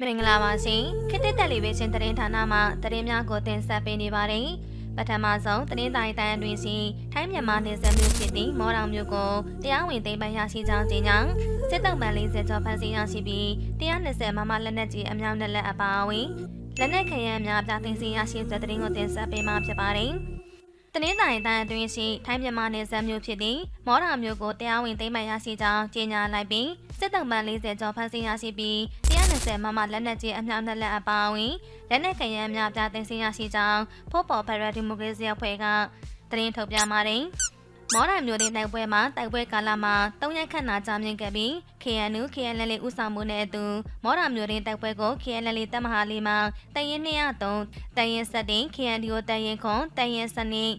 မင်္ဂလာပါရှင်ခေတ်သစ်တက်လီဗေးရှင်းသတင်းဌာနမှသတင်းများကိုတင်ဆက်ပေးနေပါတယ်ပထမဆုံးသတင်းတိုင်းတန်အတွင်းရှိထိုင်းမြန်မာနယ်စပ်မြို့ဖြစ်သည့်မော်တောင်မြို့ကိုတရားဝင်သိမ်းပိုက်ရရှိကြောင်းကြေညာစစ်တုံးပန်40ကျော်ဖမ်းဆီးရရှိပြီး120မမလက်နက်ကြီးအမြောက်နဲ့လက်အပါအဝင်လက်နက်ခဲယမ်းများပြသိမ်းဆီးရရှိတဲ့သတင်းကိုတင်ဆက်ပေးမှာဖြစ်ပါတယ်တနင်္သာရီတိုင်းအတွင်းရှိထိုင်းမြန်မာနယ်စပ်မြို့ဖြစ်သည့်မော်ရာမြို့ကိုတရားဝင်သိမ်းပိုက်ရရှိကြောင်းကြေညာလိုက်ပြီးစစ်တုံးပန်40ကျော်ဖမ်းဆီးရရှိပြီး 120မမလက်နက်ကြီးအမြောက်နဲ့လက်အပါအဝင်လက်နက်ခဲယမ်းများပြသိမ်းဆီးရရှိကြောင်းဖို့ပေါ်ဖက်ဒရယ်ဒီမိုကရေစီအဖွဲ့ကသတင်းထုတ်ပြန်ပါတယ်။မော်ရာမြို့တင်တိုက်ပွဲမှာတိုက်ပွဲကာလမှာ၃ရက်ခန့်နာကြာမြင့်ခဲ့ပြီး KNU KNL ဦးဆောင်မှုနဲ့အတူမော်ရာမြို့တင်တိုက်ပွဲကို KNL တပ်မဟာလေးမှာတရင်203တရင်7 KNDO တရင်ခွန်တရင်စနစ်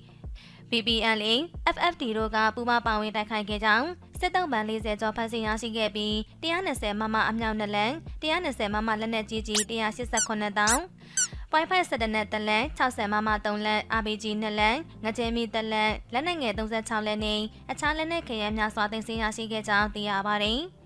BBLA FFD တို့ကပူးပေါင်းပါဝင်တိုက်ခိုက်ခဲ့ကြောင်း စစ်တုံးပန်40ကျော်ဖမ်းဆီးရရှိခဲ့ပြီး120မမအမြောက်နှစ်လက်120မမလက်နက်ကြီးကြီး189တောင်း Wi-Fi 7နဲ့တလက်60မမ3လက် RPG 2လက်ငကြဲမီတလက်လက်နက်ငယ်36လက်နဲ့အခြားလက်နက်ခဲယမ်းများစွာတင်စီရရှိခဲ့ကြောင်းသိရပါတယ်။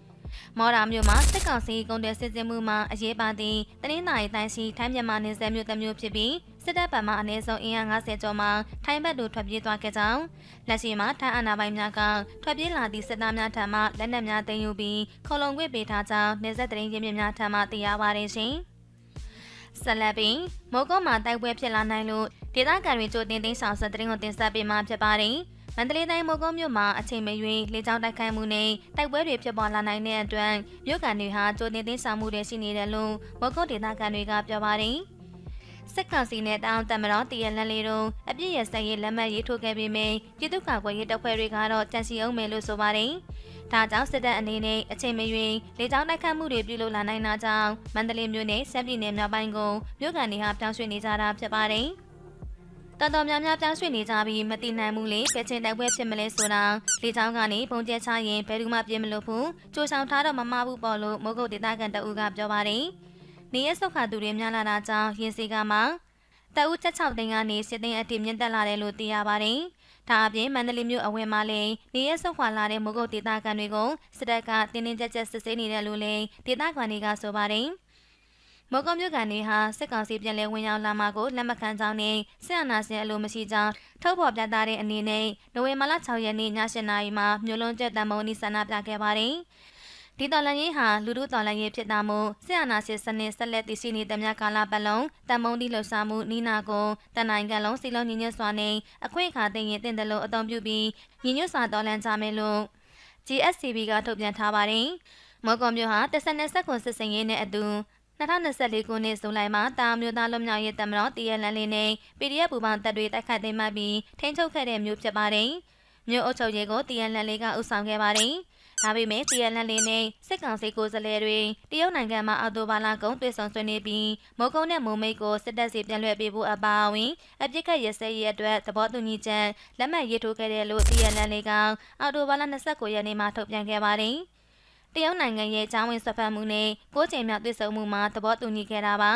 မော်ရာမြို့မှာစစ်ကောင်စီကုန်တယ်စစ်စစ်မှုမှအရေးပါသည့်တနင်္သာရီတိုင်းရှိထိုင်းမြန်မာနယ်စပ်မြို့တစ်မြို့ဖြစ်ပြီး စစ်တပ်ဗမာအနည်းဆုံးအင်အား90ကျော်မှထိုင်းဘက်သို့ထွက်ပြေးသွားခဲ့ကြောင်းလက်ရှိမှာထိုင်းအာဏာပိုင်များကထွက်ပြေးလာသည့်စစ်သားများထံမှလက်နက်များသိမ်းယူပြီးခေါလုံခွင့်ပေးထားကြောင်းနေဆက်တရင်ရင်းမြစ်များထံမှသိရပါတယ်ရှင်။ဆက်လက်ပြီးမိုးကုတ်မှာတိုက်ပွဲဖြစ်လာနိုင်လို့ဒေသခံတွေကြိုတင်သိမ်းဆောင်ဆက်တရင်ကိုတင်ဆက်ပေးမှာဖြစ်ပါတယ်။မန္တလေးတိုင်းမိုးကုတ်မြို့မှာအချိန်မရွေးလေကြောင်းတိုက်ခိုက်မှုနဲ့တိုက်ပွဲတွေဖြစ်ပေါ်လာနိုင်တဲ့အတွက်မြို့ကန်တွေဟာကြိုတင်သိမ်းဆောင်မှုတွေရှိနေတယ်လို့မိုးကုတ်ဒေသခံတွေကပြောပါတယ်။ စစ်ကောင်စီနဲ့တောင်တမတော်တရလန်လေးတို့အပြည့်ရစက်ရေးလက်မှတ်ရေးထိုးခဲ့ပြီးမြပြည်သူ့ကာကွယ်ရေးတပ်ဖွဲ့တွေကတော့တန်စီအောင်မယ်လို့ဆိုပါတယ်။ဒါကြောင့်စစ်တပ်အနေနဲ့အချိန်မရွေးလေကြောင်းတိုက်ခတ်မှုတွေပြုလုပ်လာနိုင်တာကြောင့်မန္တလေးမြို့နယ်စက်ပြည်နယ်မြောက်ပိုင်းကိုမြို့ကန်တွေဟာပြောင်းရွှေ့နေကြတာဖြစ်ပါတယ်။တော်တော်များများပြောင်းရွှေ့နေကြပြီးမတိနိုင်မှုလေပဲချင်းတိုက်ပွဲဖြစ်မလဲဆိုတာလေကြောင်းကနေပုံကျဲချရင်ဘယ်သူမှပြေးမလို့ဘူးကြိုးဆောင်ထားတော့မမဘူးပေါ့လို့မိုးကုတ်ဒေသခံတအူးကပြောပါတယ်။ နေရဆုတ်ခါသူတွေများလာတာကြောင့်ရင်စီကမှတအူးချက်6သိန်းကနေစစ်သိန်းအတိမြင့်တက်လာတယ်လို့သိရပါတယ်။ဒါအပြင်မန္တလေးမြို့အဝယ်မှာလည်းနေရဆုတ်ခွာလာတဲ့မိုးကုတ်ဒေသခံတွေကိုစစ်တပ်ကတင်းတင်းကြပ်ကြပ်စစ်ဆေးနေတယ်လို့လည်းဒေသခံတွေကဆိုပါတယ်။မော်ကောမြို့ကန်တွေဟာစစ်ကောင်စီပြန်လည်ဝင်ရောက်လာမှာကိုလက်မခံကြောင်းနဲ့စစ်အာဏာရှင်အလိုမရှိကြောင်းထုတ်ဖော်ပြသတဲ့အနေနဲ့နိုဝင်ဘာလ6ရက်နေ့ည7:00နာရီမှာမြို့လုံးကျက်တံမုံနီဆန္ဒပြခဲ့ပါတယ်။ ဒီတော်လန်ရေးဟာလူထုတော်လန်ရေးဖြစ်တာမို့စစ်အာဏာရှင်စနစ်ဆက်လက်တည်ရှိနေတဲ့မြကာလပတ်လုံးတံမုံဒီလှုပ်ရှားမှုနီနာကိုတန်နိုင်ငံလုံးစီလုံးညီညွတ်စွာနဲ့အခွင့်အခါသိရင်တင်တယ်လို့အသုံးပြုပြီးညီညွတ်စွာတော်လန်ကြမယ်လို့ GSCB ကထုတ်ပြန်ထားပါတယ်။မော်ကွန်မြို့ဟာတဆက်နဲ့ဆက်ခွန်စစ်စင်ရေးနဲ့အတူ2024ခုနှစ်ဇူလိုင်မှာတာမျိုးသားလွတ်မြောက်ရေးတပ်မတော်တရလန်လေးနဲ့ PDF ပူပေါင်းတပ်တွေတိုက်ခိုက်သိမ်းမှတ်ပြီးထိန်းချုပ်ခဲ့တဲ့မြို့ဖြစ်ပါတယ်။မြို့အုပ်ချုပ်ရေးကိုတရလန်လေးကဥဆောင်ခဲ့ပါတယ်။ ဒါပေမဲ့တရလန်လေးနဲ့စစ်ကောင်စီကိုယ်စားလှယ်တွေတရုတ်နိုင်ငံမှာအော်တိုဘာလကုန်တွေ့ဆုံဆွေးနွေးပြီးမိုးကုံနဲ့မိုးမိတ်ကိုစစ်တပ်စီပြန်လွှဲပေးဖို့အပါအဝင်အပြစ်ခတ်ရစဲရေးအတွက်သဘောတူညီချက်လက်မှတ်ရေးထိုးခဲ့တယ်လို့တရလန်လေးကအော်တိုဘာလ29ရက်နေ့မှာထုတ်ပြန်ခဲ့ပါတယ်။တရုတ်နိုင်ငံရဲ့ဂျောင်းဝင်ဆက်ဖက်မှုနဲ့ကိုးချိန်မြောက်တွေ့ဆုံမှုမှာသဘောတူညီခဲ့တာပါ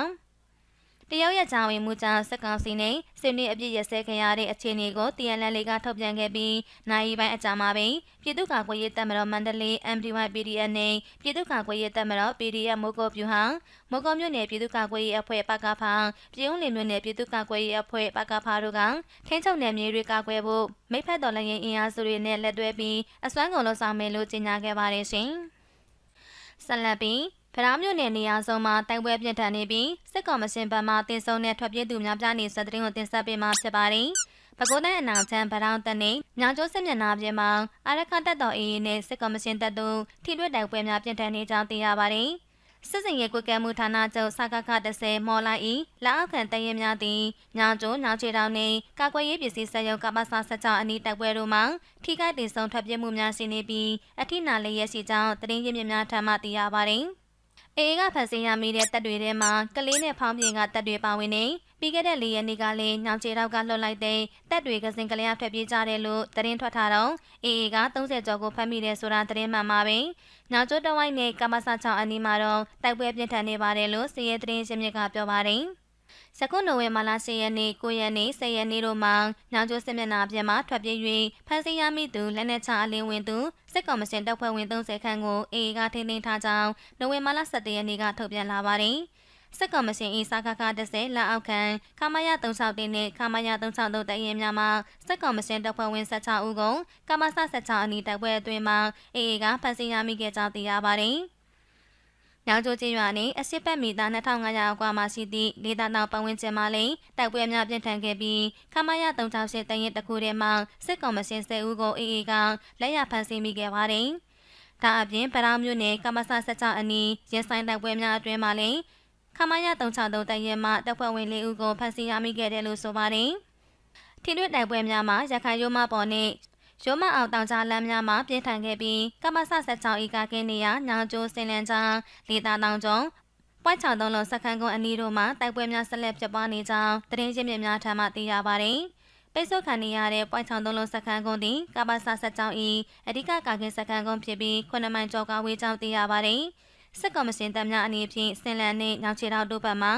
တရုတ်ရဲ့ဂျောင်းဝင်မှုကြောင့်စက်ကောင်စီနဲ့ဆွေးနွေးအပြစ်ရစဲခင်ရတဲ့အခြေအနေကို TNL လေးကထုတ်ပြန်ခဲ့ပြီးနိုင်ပိုင်းအကြာမှာပင်ပြည်သူ့ကာကွယ်ရေးတပ်မတော်မန္တလေး MDY PDF နဲ့ပြည်သူ့ကာကွယ်ရေးတပ်မတော် PDF မိုးကုတ်ပြူဟာမိုးကုတ်မြို့နယ်ပြည်သူ့ကာကွယ်ရေးအဖွဲ့ပကဖာပြည်ုံးလင်မြို့နယ်ပြည်သူ့ကာကွယ်ရေးအဖွဲ့ပကဖာတို့ကထင်းချုပ်နယ်မြေတွေကာကွယ်ဖို့မိဖက်တော်လည်းရင်အင်အားစုတွေနဲ့လက်တွဲပြီးအစွမ်းကုန်လုံးဆောင်မယ်လို့ကြေညာခဲ့ပါတယ်ရှင်။ဆက်လက်ပြီး ဗရာမြို့နယ်နေရာစုံမှာတိုက်ပွဲပြင်းထန်နေပြီးစစ်ကောင်မရှင်ဘက်မှတင်ဆုံတဲ့ထွက်ပြေးသူများပြားနေစတဲ့တင်ကိုတင်ဆက်ပေးမှာဖြစ်ပါတယ်။ပဲခူးတိုင်းအနောက်ချမ်းဗရောင်းတနေညောင်ကျိုးစစ်မျက်နှာပြင်မှာအာရခတက်တော်အေးနဲ့စစ်ကောင်မရှင်တပ်တို့ထိတွေ့တိုက်ပွဲများပြင်းထန်နေကြောင်းသိရပါတယ်။စစ်စင်ရဲ့ကွက်ကဲမှုဌာနချုပ်စကခ30မော်လိုက်ဤလက်အောက်ခံတရင်များသည်ညောင်ကျိုးညောင်ချေတောင်နှင့်ကာကွယ်ရေးပစ္စည်းစက်ရုံကပ္ပစ16အနီးတိုက်ပွဲတို့မှာထိခိုက်တင်ဆုံးထွက်ပြေးမှုများရှိနေပြီးအထိနာလည်းရရှိကြောင်းသတင်းရင်းမြစ်များထံမှသိရပါတယ်။ အေးကဖန်ဆင်းရမိတဲ့တပ်တွေထဲမှာကလေးနဲ့ဖောင်းပြင်ကတပ်တွေပါဝင်နေပြီးခဲ့တဲ့၄ရက်နေ့ကလည်းညောင်ချေတော့ကလွတ်လိုက်တဲ့တပ်တွေကစင်ကလေးအထွက်ပြေးကြတယ်လို့သတင်းထွက်ထားတော့အေးက30ကျော်ကိုဖမ်းမိတယ်ဆိုတာသတင်းမှန်ပါပဲ။ညောင်ကျွတ်တဝိုင်းနဲ့ကမ္ဘာစာချောင်းအနီးမှာတော့တိုက်ပွဲပြင်းထန်နေပါတယ်လို့စီးရဲသတင်းရှင်မြစ်ကပြောပါတယ်။ ယခုနိုဝင်ဘာလ10ရက်နေ့9ရက်နေ့10ရက်နေ့တို့မှာညောင်ကျိုးစစ်မျက်နှာပြင်မှထွက်ပြေး၍ဖမ်းဆီးရမိသူလက်နက်ချအလင်းဝင်သူစစ်ကောင်မရှင်တပ်ဖွဲ့ဝင်30ခန့်ကိုအေအေကထိန်းသိမ်းထားကြောင်းနိုဝင်ဘာလ17ရက်နေ့ကထုတ်ပြန်လာပါတယ်။စစ်ကောင်မရှင်၏စာခခ30လက်အောက်ခံခမာယ36တင်းနဲ့ခမာယ363တရင်များမှာစစ်ကောင်မရှင်တပ်ဖွဲ့ဝင်16ဦးကိုကမ္ဘာဆ16အနီးတပ်ဖွဲ့အတွင်းမှာအေအေကဖမ်းဆီးရမိခဲ့ကြောင်းသိရပါတယ်။ ညောင်ကျိုးကျေးရွာနှင့်အစစ်ပတ်မီတာ2500အကွာမှရှိသည့်ဒေသတောင်ပတ်ဝန်းကျင်မှာလည်းတိုက်ပွဲများပြင်းထန်ခဲ့ပြီးခမရ368တရင်တစ်ခုထဲမှာစစ်ကောင်မရှင်10ဦးကိုအေအေကလက်ရဖမ်းဆီးမိခဲ့ပါတယ်။ဒါအပြင်ပရောင်မြို့နယ်ကမ္မဆ16အနီးရင်းဆိုင်တိုက်ပွဲများအတွင်းမှာလည်းခမရ363တရင်မှတပ်ဖွဲ့ဝင်၄ဦးကိုဖမ်းဆီးရမိခဲ့တယ်လို့ဆိုပါတယ်။ထိတွေ့တိုက်ပွဲများမှာရခိုင်ရိုးမပေါ်နှင့် ရုံးမအောင်တောင်ကြားလမ်းများမှာပြင်းထန်ခဲ့ပြီးကမ္မဆ16ဤကကင်းနေရညောင်ကျိုးစင်လန်ချောင်းလေသာတောင်ကျုံပွိုက်ချောင်းသုံးလုံးစခန်းကုန်းအနီးတို့မှာတိုက်ပွဲများဆက်လက်ဖြစ်ပွားနေကြောင်းသတင်းရင်းမြစ်များထံမှသိရပါတယ်။ပိတ်ဆို့ခံနေရတဲ့ပွိုက်ချောင်းသုံးလုံးစခန်းကုန်းသည်ကမ္မဆ16ဤအဓိကကာကင်းစခန်းကုန်းဖြစ်ပြီးခုနှစ်မိုင်ကျော်ကဝေးကြောင်းသိရပါတယ်။စစ်ကောင်မရှင်တပ်များအနေဖြင့်စင်လန်နှင့်ညောင်ချေတော်တို့ဘက်မှ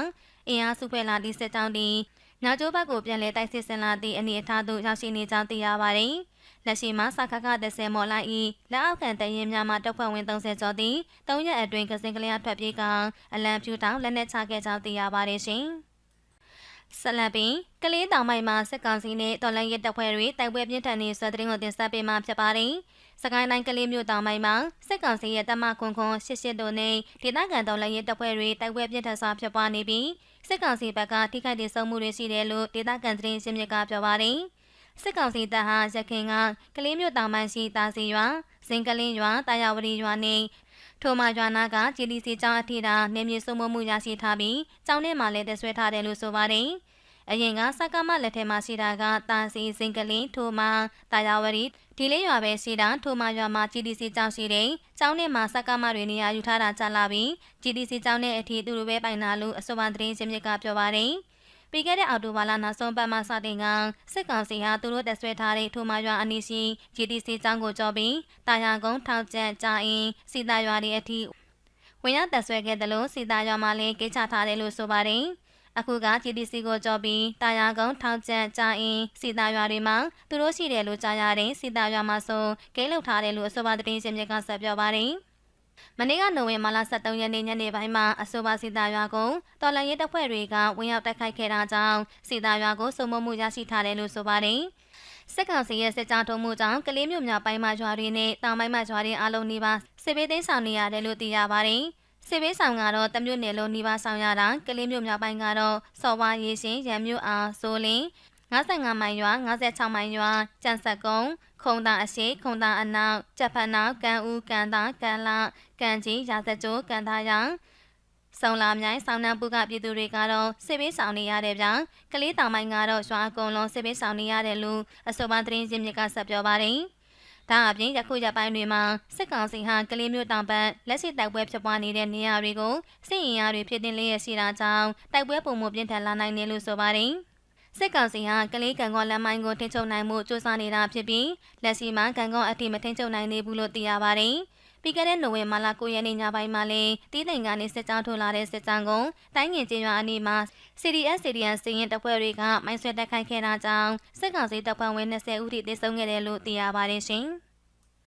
အင်အားစုဖွဲ့လာသည့်စစ်ကြောင်းသည် ညောင်ကျိုးဘက်ကိုပြန်လည်တိုက်စစ်ဆင်လာသည့်အနေအထားသို့ရောက်ရှိနေကြောင်းသိရပါတယ်။လက်ရှိမှာစခခ30မော်လိုက်၏လက်အောက်ခံတရင်များမှတပ်ဖွဲ့ဝင်30ကျော်သည်၃ရက်အတွင်းကစင်ကလေးထွက်ပြေးကအလံဖြူတောင်လက်နက်ချခဲ့ကြောင်းသိရပါတယ်ရှင်။ဆက်လက်ပြီးကလေးတောင်မိုင်မှာစစ်ကောင်စီနဲ့တော်လန်ရဲတပ်ဖွဲ့တွေတိုက်ပွဲပြင်းထန်နေဆွဲတဲ့ကိုတင်ဆက်ပေးမှဖြစ်ပါတယ်။ စကိုင်းတိုင်းကလေးမြို့တောင်ပိုင်းမှာစစ်ကောင်စီရဲ့တပ်မခွန်ခွန်ရှစ်ရှစ်တို့နဲ့ဒေသခံတော်လှန်ရေးတပ်ဖွဲ့တွေတိုက်ပွဲပြင်းထန်စွာဖြစ်ပွားနေပြီးစစ်ကောင်စီဘက်ကထိခိုက်ဒေဆုံးမှုတွေရှိတယ်လို့ဒေသခံသတင်းရှင်းမြစ်ကပြောပါတယ်။စစ်ကောင်စီတပ်ဟာရခိုင်ကကလေးမြို့တောင်ပိုင်းရှိတာစီရွာ၊စင်ကလင်းရွာ၊တာယာဝတီရွာနဲ့ထိုမာရွာနာက GDC ကျောင်းအထိတာနေမြေစုံမှုရရှိထားပြီးကျောင်းထဲမှာလည်းတဆွဲထားတယ်လို့ဆိုပါတယ်။ အရင်ကစကမလက်ထဲမှာရှိတာကတာစီစင်ကလင်းထိုမာတာယာဝရီဒီလေးရွာပဲရှိတာထိုမာရွာမှာ GDC ကျောင်းရှိတယ်။ကျောင်းထဲမှာစကမတွေနေရာယူထားတာကြာလာပြီး GDC ကျောင်းနဲ့အထီသူတို့ပဲပိုင်နာလို့အဆိုပါသတင်းချင်းမြစ်ကပြောပါတယ်။ပြီးခဲ့တဲ့အောက်တိုဘာလနောက်ဆုံးပတ်မှစတင်ကစစ်ကောင်စီဟာသူတို့တက်ဆွဲထားတဲ့ထိုမာရွာအနီးရှိ GDC ကျောင်းကိုကြောပြီးတာယာကုန်းထောက်ကျန့်ကြာအင်းစီတာရွာတွေအထိဝင်ရောက်တက်ဆွဲခဲ့တယ်လို့စီတာရွာမှာလည်းကိစ္စထားတယ်လို့ဆိုပါတယ်။ အခုက GDC ကိုကြော်ပြီးတာယာကုန်းထောင်ကျန့်ကြာအင်းစီတာရွာတွေမှာသူတို့ရှိတယ်လို့ကြားရတဲ့စီတာရွာမှာဆိုဂိမ်းလောက်ထားတယ်လို့အဆိုပါသတင်းရှင်မြကဆက်ပြောပါတယ်မနေ့ကနိုဝင်ဘာလ23ရက်နေ့ညနေပိုင်းမှာအဆိုပါစီတာရွာကိုတော်လန်ရေးတပ်ဖွဲ့တွေကဝင်ရောက်တိုက်ခိုက်ခဲ့တာကြောင့်စီတာရွာကိုစုံမမှုရရှိထားတယ်လို့ဆိုပါတယ်စစ်ကောင်စီရဲ့စစ်ကြောင်းထုံးမှုကြောင့်ကလေးမျိုးများပိုင်းမှာရွာတွေနဲ့တောင်ပိုင်းမှာရွာတွေအလုံးနီးပါးစစ်ဘေးသိမ်းဆောင်နေရတယ်လို့သိရပါတယ်။ စစ်ဘေးဆောင်ကတော့တမျိုးနယ်လုံးနှီးပါဆောင်ရတာကလေးမျိုးမြောက်ပိုင်းကတော့စော်ဝါရေးရှင်ရံမျိုးအားဆိုလင်း55မိုင်ရွာ56မိုင်ရွာကြံဆက်ကုန်းခုံတာအရှိခုံတာအနောက်ကြက်ဖန်နောက်ကံဦးကန်တာကန်လာကန်ကြီးရာဇကြိုးကန်သားရောင်ဆုံလာမြိုင်ဆောင်းနှံပူကပြည်သူတွေကတော့စစ်ဘေးဆောင်နေရတယ်ဗျာကလေးတောင်ပိုင်းကတော့ရွာအကုန်လုံးစစ်ဘေးဆောင်နေရတယ်လို့အဆိုပါသတင်းရင်းမြစ်ကဆက်ပြောပါတယ် ဒါအပြင်ယခုရပိုင်းတွေမှာစစ်ကောင်စီဟာကလေးမျိုးတောင်ပတ်လက်ရှိတိုက်ပွဲဖြစ်ပွားနေတဲ့နေရာတွေကိုစစ်ရင်အားတွေဖြစ်တင်လျက်ရှိတာကြောင့်တိုက်ပွဲပုံမှုပြင်းထန်လာနိုင်တယ်လို့ဆိုပါတယ်။စစ်ကောင်စီဟာကလေးကံကောလမ်းမိုင်းကိုထိချုပ်နိုင်မှုစ조사နေတာဖြစ်ပြီးလက်ရှိမှာကံကောအထိမထိချုပ်နိုင်သေးဘူးလို့သိရပါတယ်။ပြီးခဲ့တဲ့နိုဝင်ဘာလ9ရက်နေ့ညပိုင်းမှာလည်းတီးတိမ်ကနေစစ်ကြောင်းထိုးလာတဲ့စစ်ကြောင်းကိုတိုင်းငင်ကျင်းရွာအနီးမှာ CDS CDN စီရင်တပ်ဖွဲ့တွေကမိုင်းဆွဲတက်ခိုက်ခဲ့တာကြောင့်စစ်ကောင်စီတပ်ဖွဲ့ဝင်20ဦးထိသေဆုံးခဲ့တယ်လို့သိရပါတယ်ရှင်။